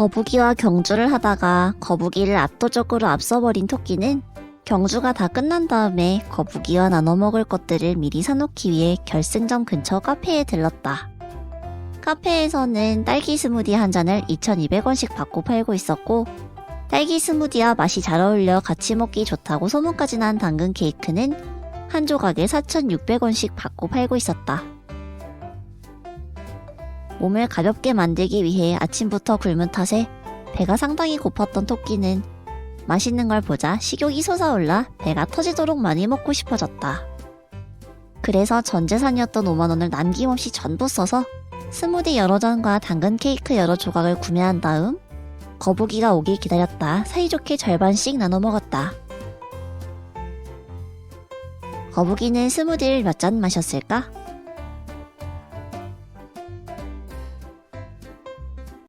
거북이와 경주를 하다가 거북이를 압도적으로 앞서버린 토끼는 경주가 다 끝난 다음에 거북이와 나눠 먹을 것들을 미리 사놓기 위해 결승점 근처 카페에 들렀다. 카페에서는 딸기 스무디 한 잔을 2,200원씩 받고 팔고 있었고, 딸기 스무디와 맛이 잘 어울려 같이 먹기 좋다고 소문까지 난 당근 케이크는 한 조각에 4,600원씩 받고 팔고 있었다. 몸을 가볍게 만들기 위해 아침부터 굶은 탓에 배가 상당히 고팠던 토끼는 맛있는 걸 보자 식욕이 솟아올라 배가 터지도록 많이 먹고 싶어졌다. 그래서 전 재산이었던 5만원을 남김없이 전부 써서 스무디 여러 잔과 당근 케이크 여러 조각을 구매한 다음 거북이가 오길 기다렸다 사이좋게 절반씩 나눠 먹었다. 거북이는 스무디를 몇 잔 마셨을까?